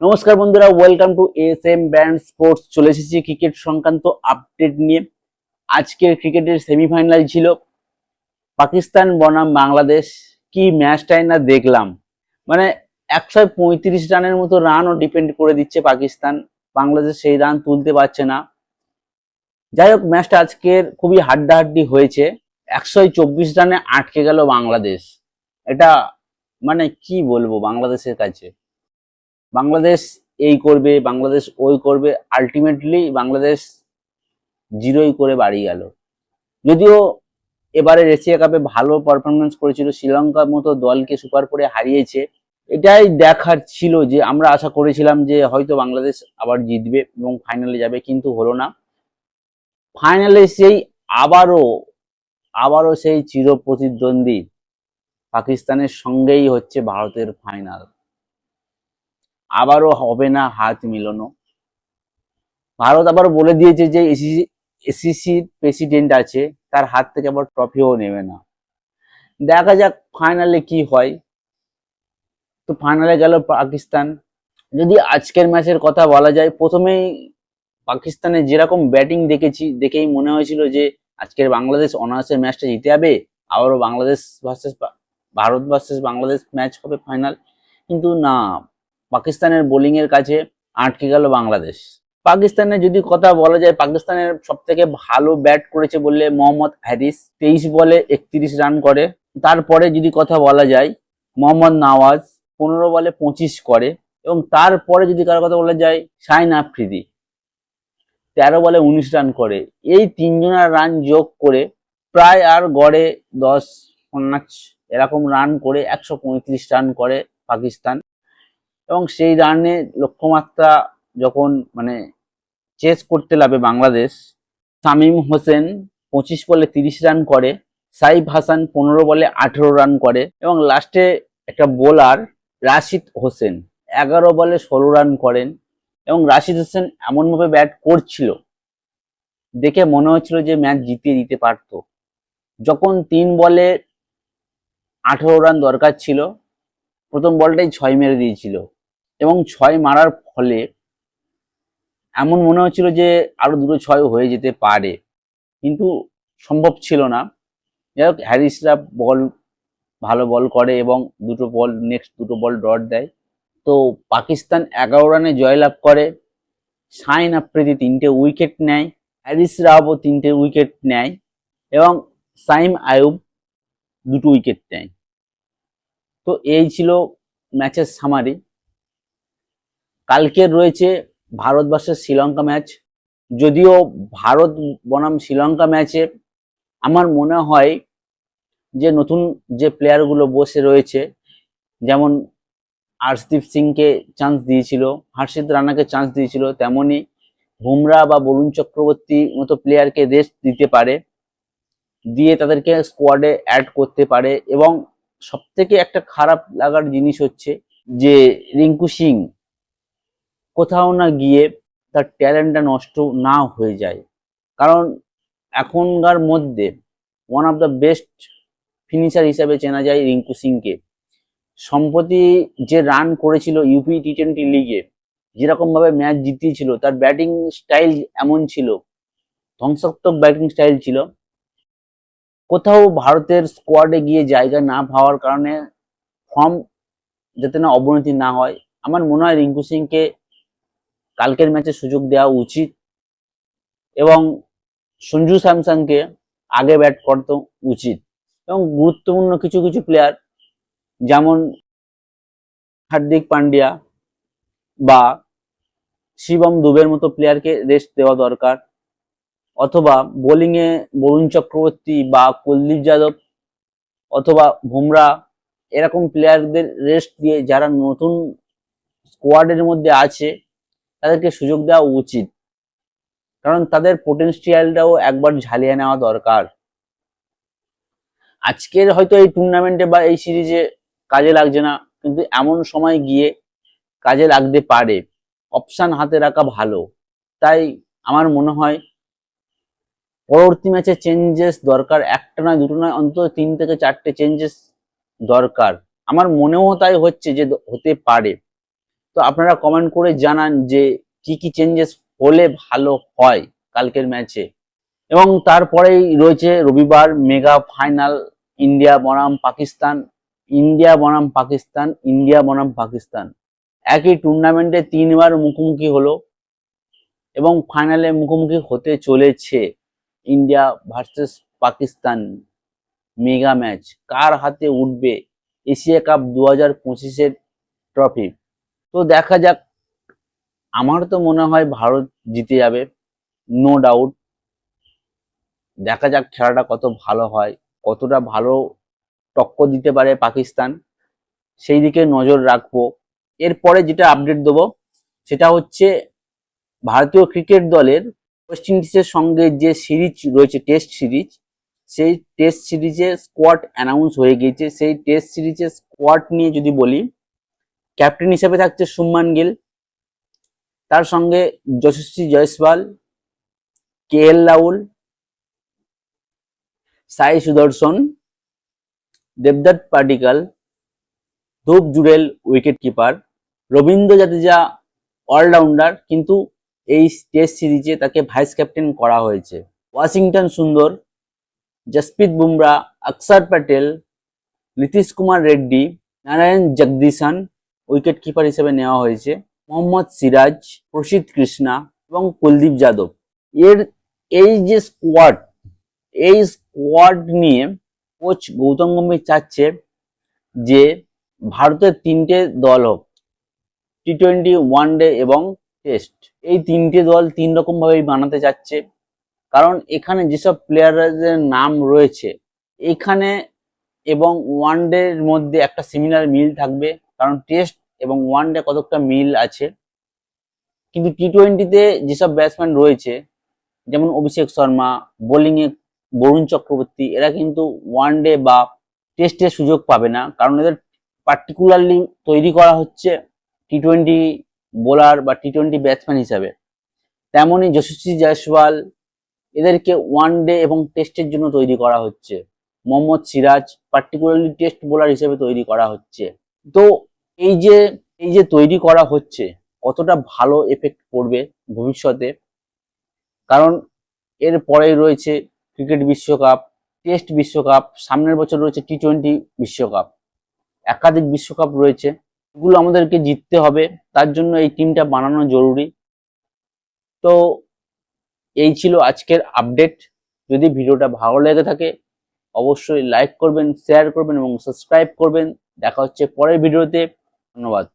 নমস্কার বন্ধুরা welcome to S M band sports চলে এসেছি ক্রিকেট সংক্রান্ত আপডেট নিয়ে। আজকের ক্রিকেটের সেমিফাইনাল ছিল। পাকিস্তান, বনাম, বাংলাদেশ, কি ম্যাচটাই না দেখলাম। মানে একশো পঁয়ত্রিশ রানের মতো রানও ডিপেন্ড করে দিচ্ছে পাকিস্তান। বাংলাদেশ সেই রান তুলতে পারছে না। যাই হোক ম্যাচটা আজকের খুবই হাড্ডাহাড্ডি হয়েছে। একশো চব্বিশ রানে আটকে গেল বাংলাদেশ। এটা মানে কি বলব বাংলাদেশের কাছে? বাংলাদেশ এই করবে, বাংলাদেশ ওই করবে আলটিমেটলি বাংলাদেশ জিরোই করে বাড়ি গেল। যদিও এবারে এশিয়া কাপে ভালো পারফরমেন্স করেছিল, শ্রীলঙ্কার মতো দলকে সুপার করে হারিয়েছে, এটাই দেখার ছিল যে আমরা আশা করেছিলাম যে হয়তো বাংলাদেশ আবার জিতবে এবং ফাইনালে যাবে, কিন্তু হলো না। ফাইনালে সেই আবারও আবারও সেই চির প্রতিদ্বন্দ্বী পাকিস্তানের সঙ্গেই হচ্ছে ভারতের ফাইনাল আবারও হবে না হাত মিলানো। ভারত আবার বলে দিয়েছে যে এসিসি এসিসি প্রেসিডেন্ট আছে, তার হাত থেকে আবার ট্রফিও নেবে না। দেখা যাক ফাইনালে কি হয়। তো ফাইনালে গেল পাকিস্তান। যদি আজকের ম্যাচের কথা বলা যায়, প্রথমেই পাকিস্তানে যেরকম ব্যাটিং দেখেছি, দেখেই মনে হয়েছিল যে আজকের বাংলাদেশ অনার্সের ম্যাচটা জিতে যাবে, আবারও Bangladesh versus Bharat versus Bangladesh match হবে ফাইনাল। কিন্তু না পাকিস্তানের বোলিং এর কাছে আটকে গেল বাংলাদেশ। পাকিস্তানের যদি কথা বলা যায়, পাকিস্তানের সব থেকে ভালো ব্যাট করেছে বললে মোহাম্মদ হ্যারিস তেইশ বলে একত্রিশ রান করে। তারপরে যদি কথা বলা যায়, মোহাম্মদ নওয়াজ পনেরো বলে পঁচিশ করে এবং তারপরে যদি কারও কথা বলা যায় শাইন আফ্রিদি তেরো বলে উনিশ রান করে। এই তিনজনের রান যোগ করে প্রায় আর গড়ে দশ পাঁচ এরকম রান করে একশো পঁয়ত্রিশ রান করে পাকিস্তান। এবং সেই রানে লক্ষ্যমাত্রা যখন মানে চেস করতে লাভে বাংলাদেশ, শামীম হোসেন পঁচিশ বলে তিরিশ রান করে, সাইফ হাসান পনেরো বলে আঠেরো রান করে এবং লাস্টে একটা বোলার রাশিদ হোসেন এগারো বলে ষোলো রান করেন এবং রাশিদ হোসেন এমনভাবে ব্যাট করছিল, দেখে মনে হচ্ছিল যে ম্যাচ জিতিয়ে দিতে পারতো। যখন তিন বলে আঠেরো রান দরকার ছিল, প্রথম বলটাই ছয় মেরে দিয়েছিল। এবং ছয় মারার ফলে এমন মনে হচ্ছিল যে আরও দুটো ছয় হয়ে যেতে পারে। কিন্তু সম্ভব ছিল না। যাই হোক, হ্যারিসরা বল, ভালো বল করে এবং দুটো বল নেক্সট দুটো বল ডট দেয়। তো পাকিস্তান এগারো রানে জয়লাভ করে। শাইন আফ্রিদি তিনটে উইকেট নেয়। হ্যারিস রাবও তিনটে উইকেট নেয় এবং সাইম আয়ুব দুটো উইকেট নেয় তো এই ছিল ম্যাচের সামারি কালকের রয়েছে ভারত ভার্সেস শ্রীলঙ্কা ম্যাচ। যদিও ভারত বনাম শ্রীলঙ্কা ম্যাচে আমার মনে হয় যে নতুন যে প্লেয়ারগুলো বসে রয়েছে, যেমন আর্শদীপ সিংকে চান্স দিয়েছিল, হর্ষিত রানাকে চান্স দিয়েছিল, তেমনি বুমরা বা বরুণ চক্রবর্তী মতো প্লেয়ারকে রেস্ট দিতে পারে, দিয়ে তাদেরকে স্কোয়াডে অ্যাড করতে পারে। এবং সব থেকে একটা খারাপ লাগার জিনিস হচ্ছে যে রিঙ্কু সিং কোথাও না গিয়ে তার ট্যালেন্টটা নষ্ট না হয়ে যায়। কারণ এখনকার মধ্যে one of the best finisher হিসাবে চেনা যায় রিঙ্কু সিংকে। সম্প্রতি যে রান করেছিল ইউপি টি টোয়েন্টি লিগে যেরকমভাবে ম্যাচ জিতিয়েছিল, তার ব্যাটিং স্টাইল এমন ছিল, ধ্বংসাত্মক ব্যাটিং স্টাইল ছিল। কোথাও ভারতের স্কোয়াডে গিয়ে জায়গা না পাওয়ার কারণে ফর্ম যাতে না অবনতি না হয়, আমার মনে হয় রিঙ্কু সিংকে কালকের ম্যাচে সুযোগ দেওয়া উচিত। এবং সঞ্জু স্যামসাংকে আগে ব্যাট করতে উচিত। এবং গুরুত্বপূর্ণ কিছু কিছু প্লেয়ার যেমন হার্দিক পান্ডিয়া বা শিবম দুবের মতো প্লেয়ারকে রেস্ট দেওয়া দরকার। অথবা বোলিংয়ে বরুণ চক্রবর্তী বা কুলদীপ যাদব অথবা বুমরা এরকম প্লেয়ারদের রেস্ট দিয়ে যারা নতুন স্কোয়াডের মধ্যে আছে তাদেরকে সুযোগ দেওয়া উচিত। কারণ তাদের পোটেন্সিয়ালটাও একবার ঝালিয়ে নেওয়া দরকার। আজকের হয়তো এই টুর্নামেন্টে বা এই সিরিজে কাজে লাগছে না, কিন্তু এমন সময় গিয়ে কাজে লাগতে পারে। অপশান হাতে রাখা ভালো। তাই আমার মনে হয় পরবর্তী ম্যাচে চেঞ্জেস দরকার। একটা নয়, দুটো নয়, অন্তত তিন থেকে চারটে চেঞ্জেস দরকার। আমার মনেও তাই হচ্ছে যে হতে পারে। তো আপনারা কমেন্ট করে জানান যে কি কি চেঞ্জেস হলে ভালো হয় কালকের ম্যাচে এবং তারপরেই রয়েছে রবিবার মেগা ফাইনাল ইন্ডিয়া বনাম পাকিস্তান ইন্ডিয়া বনাম পাকিস্তান ইন্ডিয়া বনাম পাকিস্তান। একই টুর্নামেন্টে তিনবার মুখোমুখি হলো এবং ফাইনালে মুখোমুখি হতে চলেছে India versus Pakistan mega match কার হাতে উঠবে এশিয়া কাপ দু হাজার পঁচিশের ট্রফি তো দেখা যাক। আমার তো মনে হয় ভারত জিতে যাবে নো ডাউট দেখা যাক খেলাটা কত ভালো হয়, কতটা ভালো টক্কর দিতে পারে পাকিস্তান। সেই দিকে নজর রাখব। এরপরে যেটা আপডেট দেবো, সেটা হচ্ছে ভারতীয় ক্রিকেট দলের ওয়েস্ট ইন্ডিজের সঙ্গে যে সিরিজ রয়েছে টেস্ট সিরিজ সেই টেস্ট সিরিজে স্কোয়াড অ্যানাউন্স হয়ে গিয়েছে। সেই টেস্ট সিরিজের স্কোয়াড নিয়ে যদি বলি ক্যাপ্টেন হিসেবে থাকছে সুম্মান গিল। তার সঙ্গে যশস্বী জয়সওয়াল কে এল রাহুল, সাই সুদর্শন, Debdutta Padikkal, Dhruv Jurel wicket keeper Ravindra Jadeja allrounder কিন্তু এই টেস্ট সিরিজে তাকে ভাইস ক্যাপ্টেন করা হয়েছে। ওয়াশিংটন সুন্দর, জসপ্রীত বুমরা অক্ষর প্যাটেল, নীতিশ কুমার রেড্ডি, নারায়ণ জগদীশন উইকেট কিপার হিসেবে নেওয়া হয়েছে মোহাম্মদ সিরাজ প্রসিদ্ধ কৃষ্ণা এবং কুলদীপ যাদব। এর, এই যে স্কোয়াড এই স্কোয়াড নিয়ে কোচ গৌতম গম্ভীর চাচ্ছে যে ভারতের তিনটে দল হোক টি টোয়েন্টি ওয়ান ডে এবং টেস্ট এই তিনটে দল তিন রকম ভাবেই বানাতে চাচ্ছে। কারণ এখানে যেসব প্লেয়ারদের নাম রয়েছে, এখানে এবং ওয়ান ডের মধ্যে একটা সিমিলার মিল থাকবে। কারণ টেস্ট এবং ওয়ান ডে কতকটা মিল আছে। কিন্তু টি টোয়েন্টিতে যেসব ব্যাটসম্যান রয়েছে, যেমন অভিষেক শর্মা বোলিংয়ে বরুণ চক্রবর্তী, এরা কিন্তু ওয়ান ডে বা টেস্টে সুযোগ পাবে না। কারণ এদের পার্টিকুলারলি তৈরি করা হচ্ছে টি টোয়েন্টি বোলার বা টি টোয়েন্টি ব্যাটসম্যান হিসাবে। তেমনই যশস্বী জয়সওয়াল, এদেরকে ওয়ান ডে এবং টেস্টের জন্য তৈরি করা হচ্ছে। Mohammed Siraj particularly test bowler হিসেবে তৈরি করা হচ্ছে। তো এই যে এই যে তৈরি করা হচ্ছে, কতটা ভালো এফেক্ট পড়বে ভবিষ্যতে? কারণ এর পরেই রয়েছে ক্রিকেট বিশ্বকাপ টেস্ট বিশ্বকাপ, সামনের বছর রয়েছে টি টোয়েন্টি বিশ্বকাপ। একাধিক বিশ্বকাপ রয়েছে। এগুলো আমাদেরকে জিততে হবে। তার জন্য এই টিমটা বানানো জরুরি। তো এই ছিল আজকের আপডেট যদি ভিডিওটা ভালো লেগে থাকে, অবশ্যই লাইক করবেন শেয়ার করবেন এবং সাবস্ক্রাইব করবেন। দেখা হচ্ছে পরের ভিডিওতে। ধন্যবাদ।